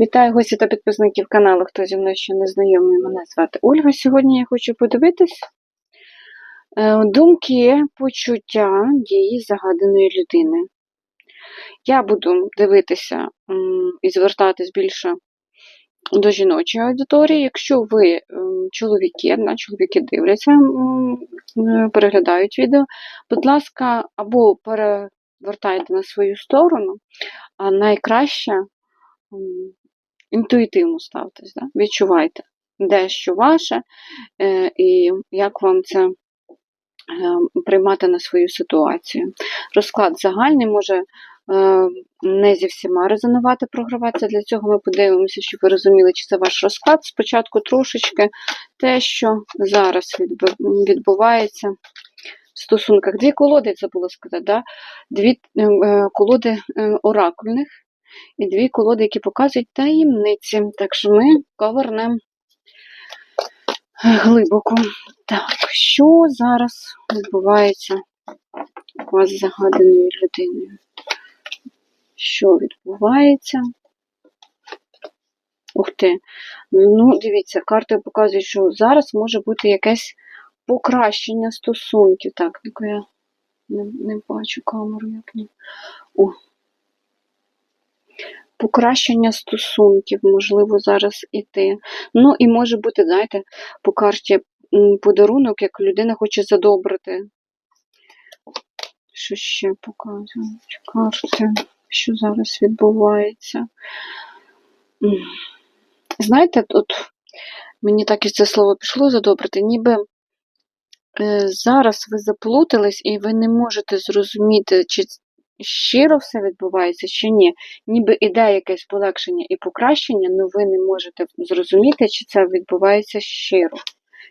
Вітаю гості та підписників каналу. Хто зі мною ще не знайомий, мене звати Ольга. Сьогодні я хочу подивитись е, думки, почуття дії загаданої людини. Я буду дивитися і звертатись більше до жіночої аудиторії. Якщо ви чоловіки, на чоловіки дивляться, переглядають відео, будь ласка, або перевертайте на свою сторону, а найкраще інтуїтивно ставтесь, да? відчувайте, де що ваше, е, і як вам це е, приймати на свою ситуацію. Розклад загальний може е, не зі всіма резонувати, програватися. Для цього ми подивимося, щоб ви розуміли, чи це ваш розклад. Спочатку трошечки те, що зараз відбувається в стосунках. Дві колоди, я забула сказати, да? дві колоди оракульних і дві колоди, які показують таємниці. Так що ми повернемо глибоко. Так, що зараз відбувається у вас з загаданою людиною? Що відбувається? Ух ти. Ну, дивіться, карти показують, що зараз може бути якесь покращення стосунків. Так, я не, не бачу камеру, як ні. О, покращення стосунків, можливо, зараз іти. Ну, і може бути, знаєте, по карті подарунок, як людина хоче задобрити. Що ще показують карти? Що зараз відбувається? Знаєте, от мені так і це слово пішло задобрити, ніби е, зараз ви заплутались і ви не можете зрозуміти, чи щиро все відбувається, чи ні. Ніби іде якесь полегшення і покращення, але ви не можете зрозуміти, чи це відбувається щиро.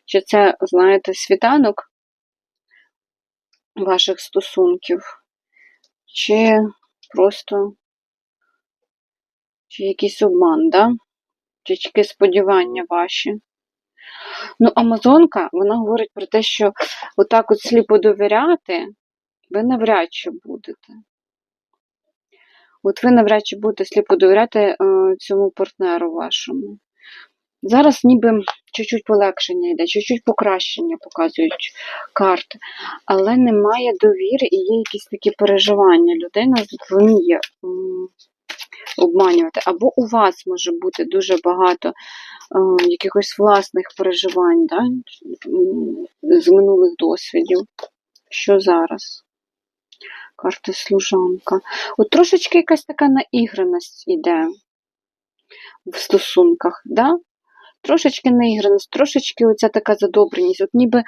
Чи це, знаєте, світанок ваших стосунків, чи просто чи якийсь обман, да? чи тільки сподівання ваші. Ну, Амазонка, вона говорить про те, що отак от сліпо довіряти ви навряд чи будете. От ви навряд чи будете сліпо довіряти е, цьому партнеру вашому. Зараз ніби чуть-чуть полегшення йде, чуть-чуть покращення показують карти, але немає довіри і є якісь такі переживання. Людина вміє обманювати. Або у вас може бути дуже багато е, якихось власних переживань да? з минулих досвідів. Що зараз? Карта служанка. От трошечки якась така наіграність іде в стосунках, да? Трошечки наіграність, трошечки оця така задобреність. От ніби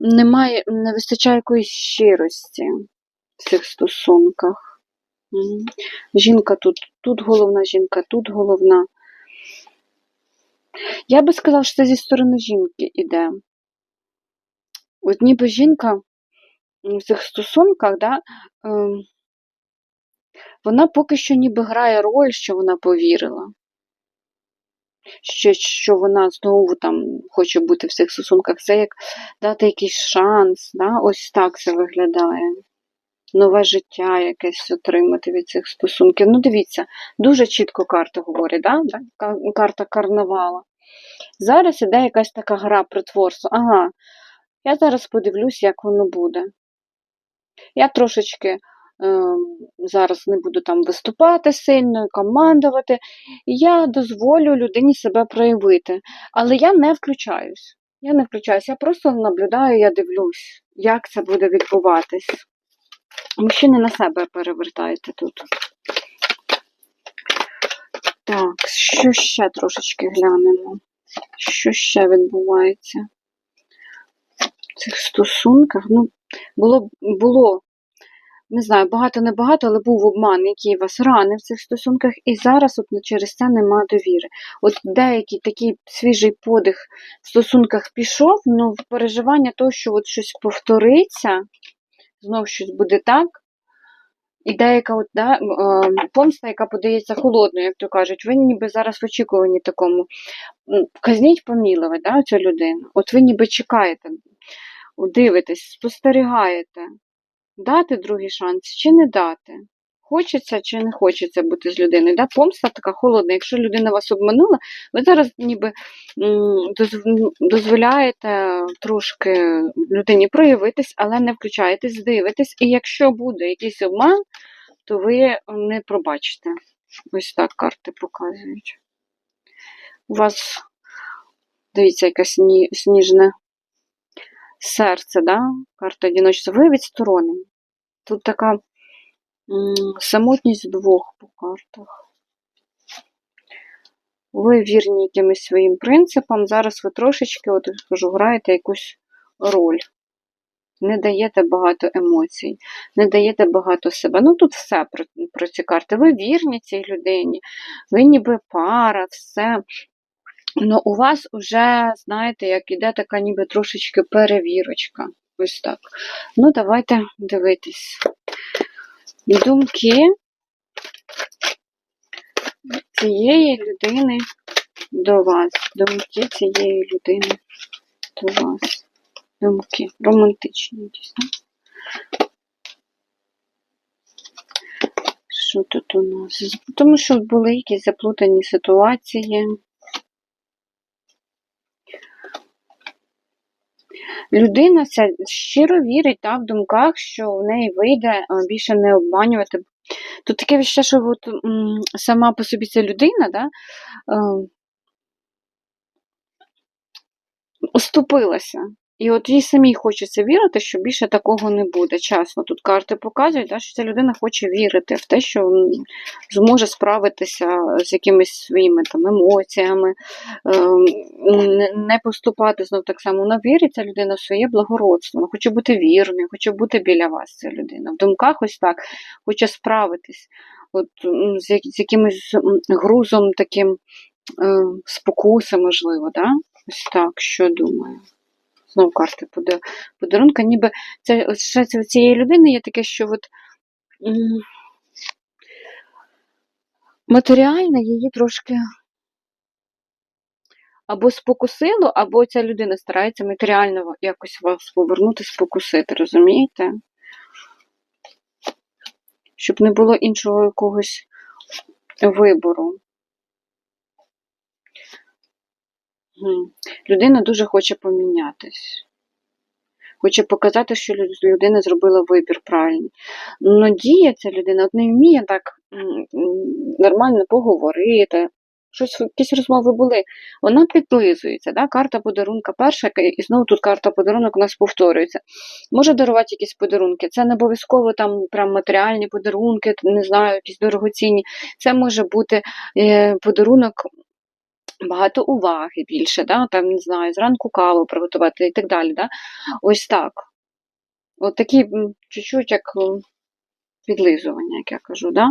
немає, не вистачає якоїсь щирості в цих стосунках. Жінка тут, тут головна жінка, тут головна. Я би сказала, що це зі сторони жінки іде. От ніби жінка в цих стосунках, да, ем, вона поки що ніби грає роль, що вона повірила. Що, що вона знову там хоче бути в цих стосунках. Це як дати якийсь шанс. Да? Ось так це виглядає. Нове життя якесь отримати від цих стосунків. Ну, дивіться, дуже чітко карта говорить, да? Карта карнавала. Зараз іде якась така гра притворства. Ага, я зараз подивлюсь, як воно буде. Я трошечки е, зараз не буду там виступати сильно, командувати. Я дозволю людині себе проявити. Але я не включаюсь. Я не включаюсь, я просто наблюдаю, я дивлюсь, як це буде відбуватись. Мужчини на себе перевертайте тут. Так, що ще трошечки глянемо? Що ще відбувається в цих стосунках? Ну, було, було не знаю, багато не багато, але був обман, який вас ранив в цих стосунках, і зараз от через це нема довіри. От деякий такий свіжий подих в стосунках пішов, ну в переживання того, що от щось повториться, знов щось буде так. І деяка от, да, е, помста, яка подається холодною, як то кажуть, ви ніби зараз в очікуванні такому. Казніть помілове, да, цю людину. От ви ніби чекаєте, дивитесь, спостерігаєте, дати другий шанс чи не дати. хочеться чи не хочеться бути з людиною. Да? Помста така холодна. Якщо людина вас обманула, ви зараз ніби дозволяєте трошки людині проявитись, але не включаєтесь, дивитесь. І якщо буде якийсь обман, то ви не пробачите. Ось так карти показують. У вас, дивіться, яке сні, сніжне серце, да? карта одіночства. Ви відсторонені. Тут така самотність вдвох по картах. Ви вірні якимось своїм принципам. Зараз ви трошечки, от я скажу, граєте якусь роль. Не даєте багато емоцій, не даєте багато себе. Ну тут все про, про ці карти. Ви вірні цій людині, ви ніби пара, все. Ну, у вас вже, знаєте, як іде така ніби трошечки перевірочка. Ось так. Ну, давайте дивитись. Думки цієї людини до вас. Думки цієї людини до вас. Думки. Романтичні так? Що тут у нас? Тому що були якісь заплутані ситуації. Людина щиро вірить та, в думках, що в неї вийде більше не обманювати. Тут таке ще, що от, сама по собі ця людина, да, е, оступилася. І от їй самій хочеться вірити, що більше такого не буде. Чесно, тут карти показують, що ця людина хоче вірити в те, що зможе справитися з якимись своїми там емоціями, ем, не- поступати знов так само. Вона вірить, ця людина в своє благородство, хоче бути вірною, хоче бути біля вас, ця людина. В думках ось так, хоче справитись от, з, якимось грузом таким е, спокуси, можливо, да? ось так, що думаю. Знову карти подарунка, ніби це ще у цієї людини є таке, що от, м, матеріальне її трошки або спокусило, або ця людина старається матеріально якось вас повернути, спокусити, розумієте? Щоб не було іншого якогось вибору. Людина дуже хоче помінятись. Хоче показати, що людина зробила вибір правильний. Ну, діє ця людина от не вміє так нормально поговорити. Щось, якісь розмови були. Вона підлизується, да? карта подарунка перша, і знову тут карта подарунок у нас повторюється. Може дарувати якісь подарунки. Це не обов'язково там прям матеріальні подарунки, не знаю, якісь дорогоцінні. Це може бути е, подарунок багато уваги більше, да? там, не знаю, зранку каву приготувати і так далі. Да? Ось так. От такі чуть-чуть як підлизування, як я кажу. Да?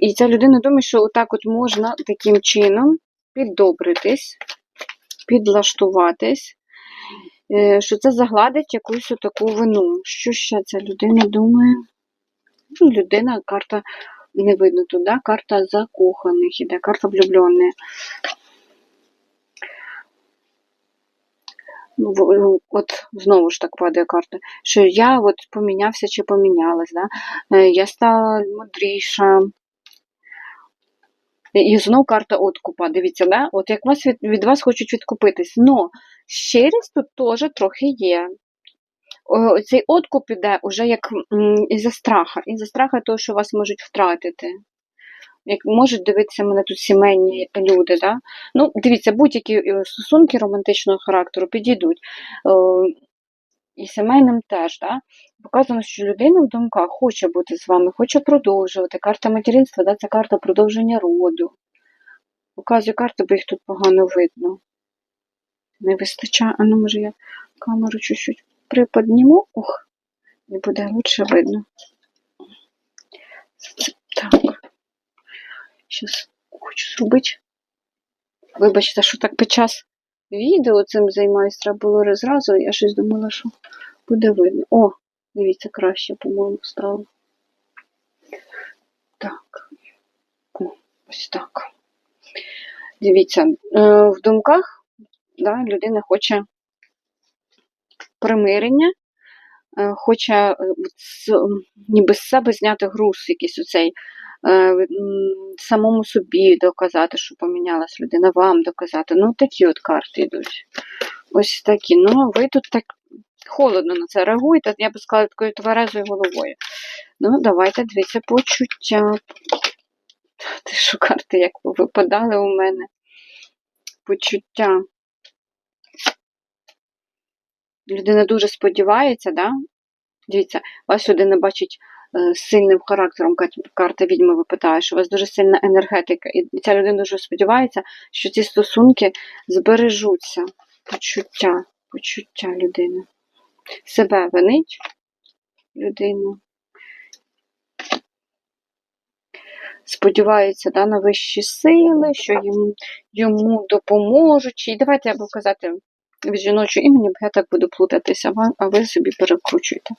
І ця людина думає, що отак от можна таким чином піддобритись, підлаштуватись, е, що це загладить якусь таку вину. Що ще ця людина думає? Ну, людина, карта не видно тут, да? карта закоханих іде, карта влюблених. Ну, ну, от знову ж так падає карта, що я от помінявся чи помінялась, да? Е, я стала мудріша. І знов карта откупа. Дивіться, да? от як вас від, від вас хочуть відкупитись. Но щирість тут теж трохи є. Цей откуп іде уже як із-за страха. Із-за страха того, що вас можуть втратити. Як можуть дивитися мене тут сімейні люди, да? Ну, дивіться, будь-які е, стосунки романтичного характеру підійдуть. Е, І сімейним теж, да? Показано, що людина в думках хоче бути з вами, хоче продовжувати. Карта материнства, да? це карта продовження роду. Показую карти, бо їх тут погано видно. Не вистачає. А ну, може, я камеру чуть-чуть приподніму. Ух, і буде лучше видно. Так. Зараз хочу зробити. Вибачте, що так під час відео цим займаюсь, треба було зразу, я щось думала, що буде видно. О, дивіться, краще, по-моєму, стало. Так. О, ось так. Дивіться, е, в думках да, людина хоче примирення, е, хоче е, з, ніби з себе зняти груз якийсь оцей, е, самому собі доказати, що помінялась людина, вам доказати. Ну, такі от карти йдуть. Ось такі. Ну, ви тут так холодно на це реагуєте, я би сказала, такою тверезою головою. Ну, давайте дивіться почуття. Ти що карти як випадали у мене? Почуття. Людина дуже сподівається, да? Дивіться, вас людина бачить е, сильним характером, карта відьми випитає, що у вас дуже сильна енергетика, і ця людина дуже сподівається, що ці стосунки збережуться. Почуття, почуття людини. Себе винить людина. Сподівається да, на вищі сили, що йому, йому допоможуть. І давайте я буду казати від жіночого імені, бо я так буду плутатися, а ви- собі перекручуєте.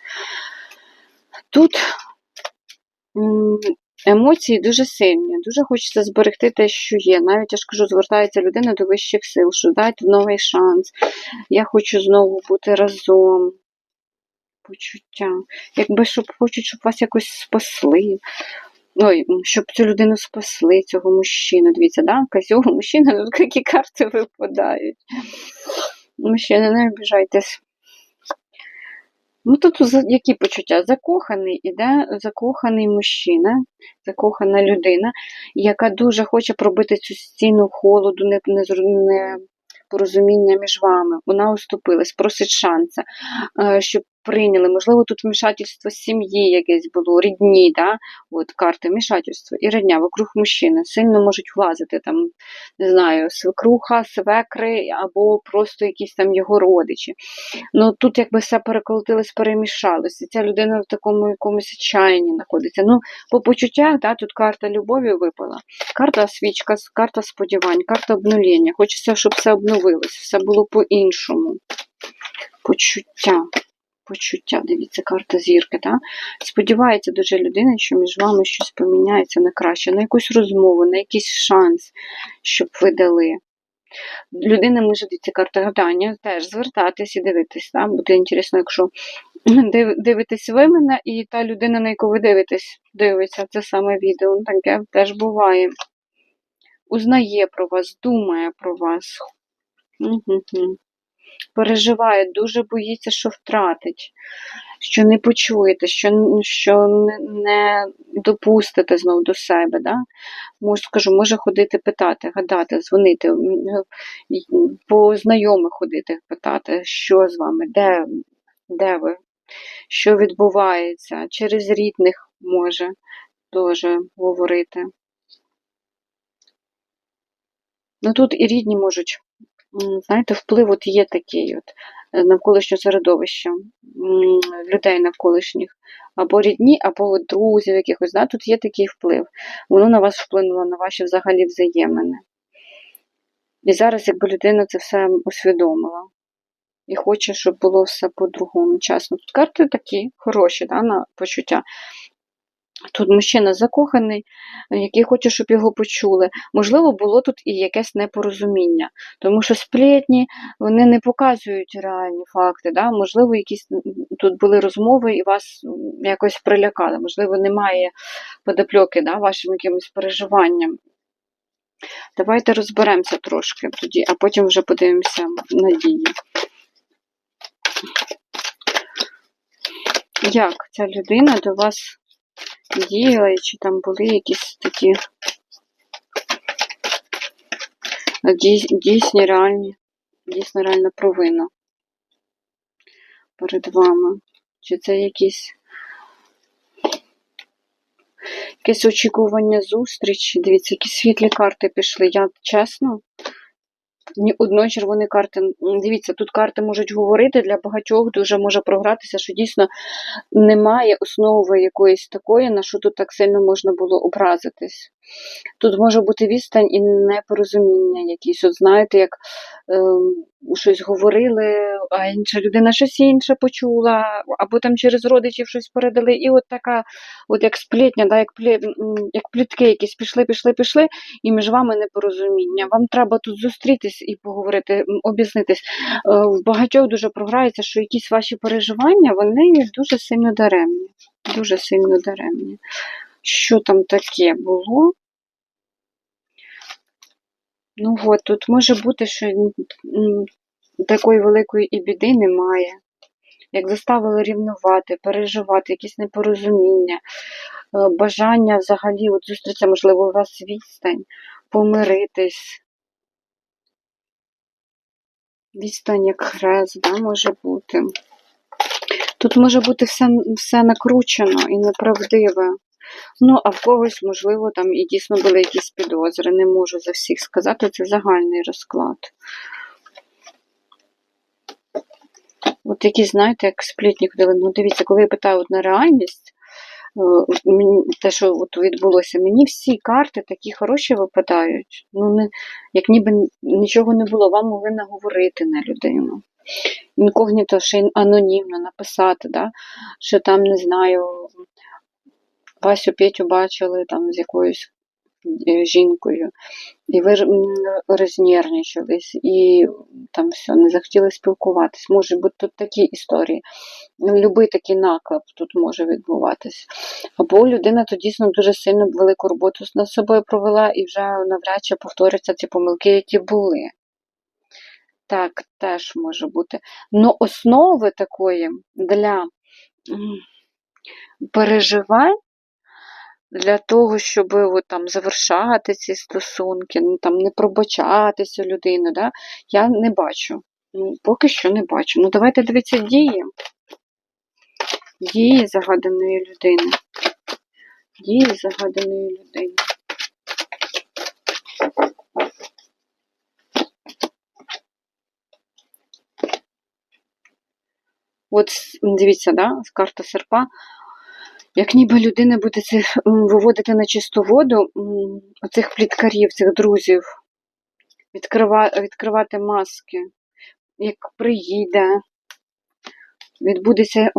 Тут емоції дуже сильні, дуже хочеться зберегти те, що є. Навіть я ж кажу, звертається людина до вищих сил, що дайте новий шанс. Я хочу знову бути разом. Почуття. Якби щоб хочуть, щоб вас якось спасли. Ой, щоб цю людину спасли, цього мужчину. Дивіться, да? Козьол, мужчина, тут які карти випадають. Мужчина, не обіжайтесь. Ну тут які почуття? Закоханий іде закоханий мужчина, закохана людина, яка дуже хоче пробити цю стіну холоду, не, не, не порозуміння між вами. Вона уступилась, просить шанса, е, щоб прийняли. Можливо, тут вмішательство сім'ї якесь було, рідні, да? От карти, вмішательство і рідня вокруг мужчини сильно можуть влазити там, не знаю, свекруха, свекри або просто якісь там його родичі. Ну тут якби все переколотилось, перемішалось, і ця людина в такому якомусь відчаянні знаходиться. Ну, по почуттях, да, тут карта любові випала, карта свічка, карта сподівань, карта обнулення. Хочеться, щоб все обновилось, все було по-іншому. Почуття. Почуття, дивіться, карта зірки. Да? Сподівається дуже людина, що між вами щось поміняється на краще, на якусь розмову, на якийсь шанс, щоб ви дали. Людина може дивіться карта гадання, теж звертатись і дивитись. Да? Буде інтересно, якщо дивитесь ви мене, і та людина, на яку ви дивитесь, дивиться це саме відео. Ну, Таке теж буває. Узнає про вас, думає про вас. Мгм. Переживає, дуже боїться, що втратить, що не почуєте, що, що не, допустите знов до себе. Да? Може, скажу, може ходити питати, гадати, дзвонити, по знайомих ходити, питати, що з вами, де, де ви, що відбувається, через рідних може теж говорити. Ну тут і рідні можуть, знаєте, вплив от є такий от е, навколишнього середовища, людей навколишніх, або рідні, або от друзів якихось, да? тут є такий вплив. Воно на вас вплинуло, на ваші взагалі взаємини. І зараз, якби людина це все усвідомила і хоче, щоб було все по-другому чесно. Тут карти такі хороші да, на почуття. Тут мужчина закоханий, який хоче, щоб його почули. Можливо, було тут і якесь непорозуміння, тому що сплетні вони не показують реальні факти. Да? Можливо, якісь тут були розмови і вас якось прилякали. Можливо, немає подопльоки да, вашим якимось переживанням. Давайте розберемося трошки тоді, а потім вже подивимося на дії. Як ця людина до вас діяла, і чи там були якісь такі дійсні реальні, дійсно реальна провина перед вами? Чи це якісь якесь очікування зустрічі? Дивіться, які світлі карти пішли. Я чесно, ні одної червоної карти. Дивіться, тут карти можуть говорити для багатьох, дуже може програтися, що дійсно немає основи якоїсь такої, на що тут так сильно можна було образитись. Тут може бути відстань і непорозуміння якісь. От знаєте, як ем, щось говорили, а інша людина щось інше почула, або там через родичів щось передали. І от така, от як сплетня, да, як, плі, як плітки якісь пішли, пішли, пішли, і між вами непорозуміння. Вам треба тут зустрітись і поговорити, об'яснитись. Е, В багатьох дуже програється, що якісь ваші переживання, вони дуже сильно даремні. Дуже сильно даремні. Що там таке було? Ну от, тут може бути, що такої великої і біди немає. Як заставили рівнувати, переживати, якісь непорозуміння, е, бажання взагалі от зустрітися, можливо, у вас відстань, помиритись. Відстань як хрест, да, може бути. Тут може бути все, все накручено і неправдиве. Ну, а в когось, можливо, там і дійсно були якісь підозри. Не можу за всіх сказати, це загальний розклад. От якісь, знаєте, як сплітні ходили. Ну, дивіться, коли я питаю от на реальність, е, те, що от відбулося, мені всі карти такі хороші випадають. Ну, не, як ніби нічого не було, вам могли наговорити на людину. Інкогніто ще анонімно написати, да? що там, не знаю, Васю Петю бачили там з якоюсь е, жінкою, і ви рознервничались, і там все, не захотіли спілкуватись. Може бути тут такі історії. Ну, Любий такий наклеп тут може відбуватись. Або людина тут дійсно дуже сильно велику роботу над собою провела і вже навряд чи повторяться ці помилки, які були. Так, теж може бути. Ну, основи такої для переживань, для того, щоб от, там, завершати ці стосунки, ну, там, не пробачатися людину, да, я не бачу. Ну, поки що не бачу. Ну, давайте дивитися дії. Дії загаданої людини. Дії загаданої людини. От дивіться, да, карта серпа. Як ніби людина буде це виводити на чисту воду оцих пліткарів, цих друзів, відкривати маски, як приїде, відбудеться,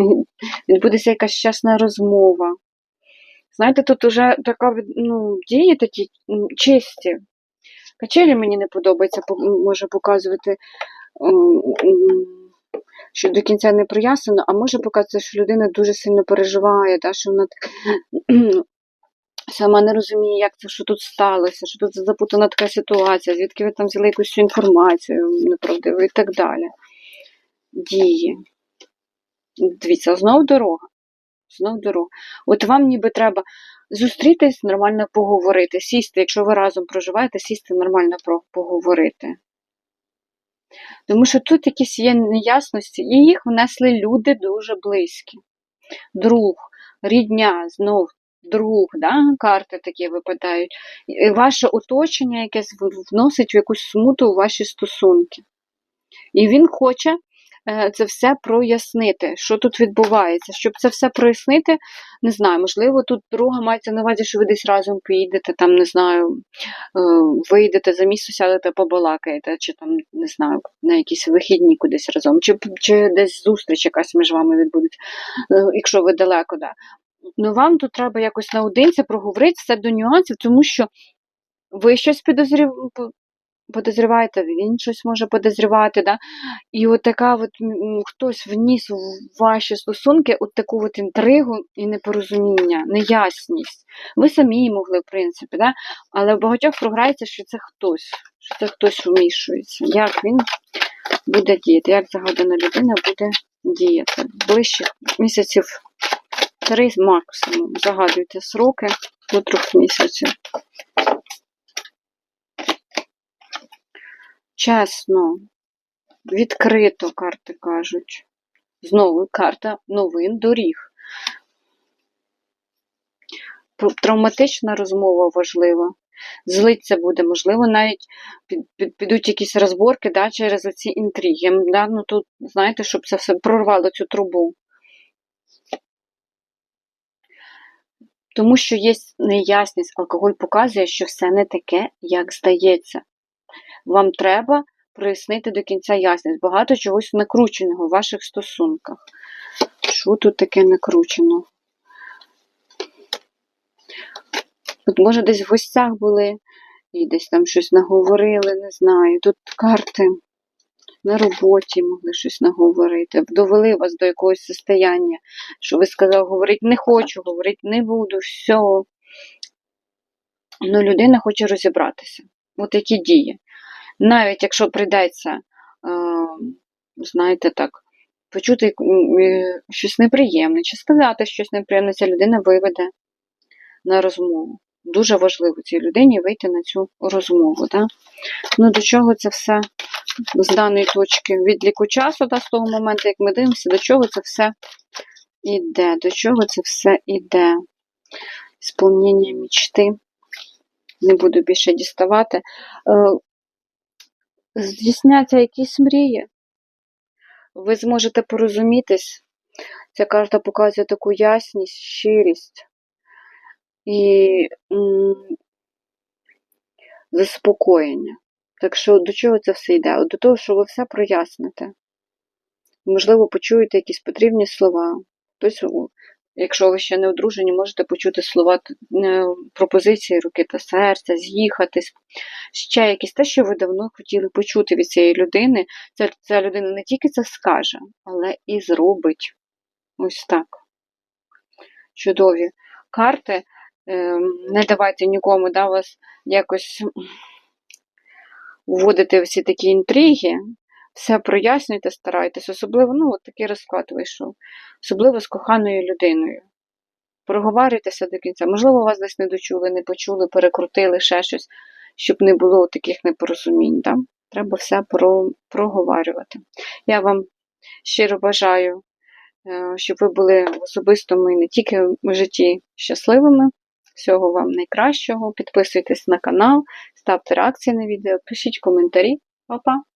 відбудеться якась щасна розмова. Знаєте, тут уже така ну, дії такі чисті. Качелі мені не подобається, по- може показувати, що до кінця не прояснено, а може показувати, що людина дуже сильно переживає, та, що вона так, сама не розуміє, як це, що тут сталося, що тут запутана така ситуація, звідки ви там взяли якусь інформацію неправдиву і так далі. Дії. Дивіться, знов дорога. Знов дорога. От вам ніби треба зустрітись, нормально поговорити, сісти, якщо ви разом проживаєте, сісти нормально поговорити. Тому що тут якісь є неясності, і їх внесли люди дуже близькі. Друг, рідня, знов друг, да? карти такі випадають. І ваше оточення якесь вносить в якусь смуту у ваші стосунки. І він хоче це все прояснити, що тут відбувається. Щоб це все прояснити, не знаю, можливо, тут друга мається на увазі, що ви десь разом поїдете, там, не знаю, е, вийдете за місто, сядете, побалакаєте, чи там, не знаю, на якісь вихідні кудись разом, чи, чи десь зустріч якась між вами відбудеться, е, якщо ви далеко, да. Ну, вам тут треба якось наодинці проговорити все до нюансів, тому що ви щось підозрів... по- подозріваєте, він щось може подозрівати, да? і от така от хтось вніс в ваші стосунки от таку от інтригу і непорозуміння, неясність. Ви самі могли, в принципі, да? але в багатьох програється, що це хтось, що це хтось вмішується. Як він буде діяти, як загадана людина буде діяти. Ближче місяців три максимум. Загадуйте сроки до трьох місяців. Чесно, відкрито карти кажуть. Знову карта новин доріг. Травматична розмова важлива. Злиться буде, можливо, навіть під, під, підуть якісь розборки да, через ці інтриги. Да? Ну, тут, знаєте, щоб це все прорвало цю трубу. Тому що є неясність, алкоголь показує, що все не таке, як здається. Вам треба прояснити до кінця ясність. Багато чогось накрученого в ваших стосунках. Що тут таке накручено? От, може, десь в гостях були і десь там щось наговорили, не знаю. Тут карти на роботі могли щось наговорити, довели вас до якогось состояння, що ви сказали, говорити не хочу, говорити не буду, все. Ну, людина хоче розібратися. От які дії. Навіть якщо прийдеться, е, знаєте так, почути е, щось неприємне, чи сказати щось неприємне, ця людина виведе на розмову. Дуже важливо цій людині вийти на цю розмову. Да? Ну, до чого це все з даної точки відліку часу, да, з того моменту, як ми дивимося, до чого це все іде, до чого це все іде. Сповнення мічти. Не буду більше діставати. Е, Здійсняться якісь мрії. Ви зможете порозумітись. Ця карта показує таку ясність, щирість і заспокоєння. Так що до чого це все йде? До того, що ви все проясните. Можливо, почуєте якісь потрібні слова. Хтось, якщо ви ще не одружені, можете почути слова е, пропозиції руки та серця, з'їхатись. Ще якісь те, що ви давно хотіли почути від цієї людини. Ця, ця людина не тільки це скаже, але і зробить. Ось так. Чудові карти. Ем, Не давайте нікому да, вас якось вводити всі такі інтриги. Все прояснюйте, старайтесь. Особливо, ну, от такий розклад вийшов. Особливо з коханою людиною. Проговарюйтеся до кінця. Можливо, вас десь не дочули, не почули, перекрутили ще щось, щоб не було таких непорозумінь. Да? Треба все про, проговарювати. Я вам щиро бажаю, е, щоб ви були в особистому і не тільки в житті щасливими. Всього вам найкращого. Підписуйтесь на канал, ставте реакції на відео, пишіть коментарі. Па-па!